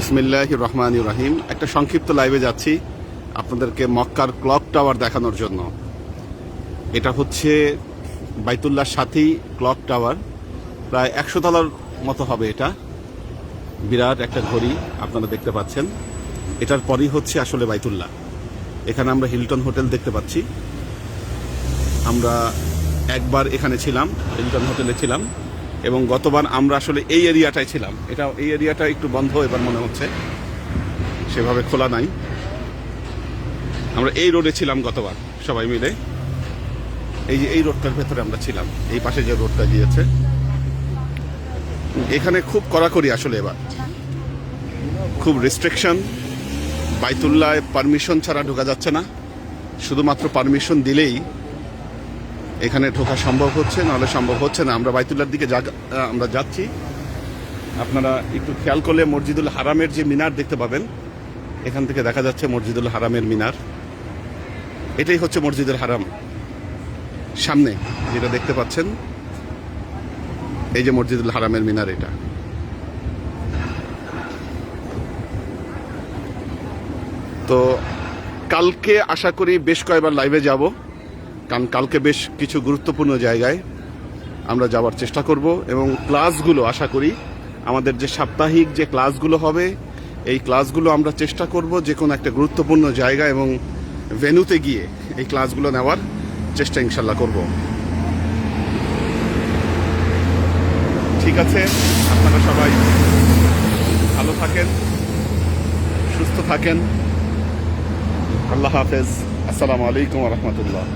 বিসমিল্লাহ রহমান রাহিম। একটা সংক্ষিপ্ত লাইভে যাচ্ছি আপনাদেরকে মক্কার ক্লক টাওয়ার দেখানোর জন্য। এটা হচ্ছে বাইতুল্লাহর সাথেই ক্লক টাওয়ার প্রায় একশো তলার মতো হবে এটা। বিরাট একটা ঘড়ি আপনারা দেখতে পাচ্ছেন। এটার পরই হচ্ছে আসলে বাইতুল্লাহ। এখানে আমরা হিলটন হোটেল দেখতে পাচ্ছি। আমরা একবার এখানে ছিলাম, হিলটন হোটেলে ছিলাম। এবং গতবার আমরা আসলে এই এরিয়াটায় ছিলাম। এটা এই এরিয়াটা একটু বন্ধ, এবার মনে হচ্ছে সেভাবে খোলা নাই। আমরা এই রোডে ছিলাম গতবার, সবাই মিলে। এই যে এই রোডটার ভেতরে আমরা ছিলাম, এই পাশে যে রোডটা গিয়েছে। এখানে খুব কড়াকড়ি আসলে এবার। খুব রেস্ট্রিকশন বাইতুল্লায় পারমিশন ছাড়া ঢোকা যাচ্ছে না। শুধুমাত্র পারমিশন দিলেই এখানে ঢোকা সম্ভব হচ্ছে, নাহলে সম্ভব হচ্ছে না। আমরা বাইতুল্লার দিকে আমরা যাচ্ছি। আপনারা একটু খেয়াল করলে মসজিদুল হারামের যে মিনার দেখতে পাবেন, এখান থেকে দেখা যাচ্ছে মসজিদুল হারামের মিনার। এটাই হচ্ছে মসজিদুল হারাম। সামনে যেটা দেখতে পাচ্ছেন, এই যে মসজিদুল হারামের মিনার এটা। তো কালকে আশা করি বেশ কয়েকবার লাইভে যাব। কারণ কালকে বেশ কিছু গুরুত্বপূর্ণ জায়গায় আমরা যাওয়ার চেষ্টা করব এবং ক্লাসগুলো, আশা করি, আমাদের যে সাপ্তাহিক যে ক্লাসগুলো হবে, এই ক্লাসগুলো আমরা চেষ্টা করব যে কোনো একটা গুরুত্বপূর্ণ জায়গা এবং ভেন্যুতে গিয়ে এই ক্লাসগুলো নেওয়ার চেষ্টা ইনশাল্লাহ করব। ঠিক আছে, আপনারা সবাই ভালো থাকেন, সুস্থ থাকেন। আল্লাহ হাফেজ। আসসালামু আলাইকুম রহমতুল্লাহ।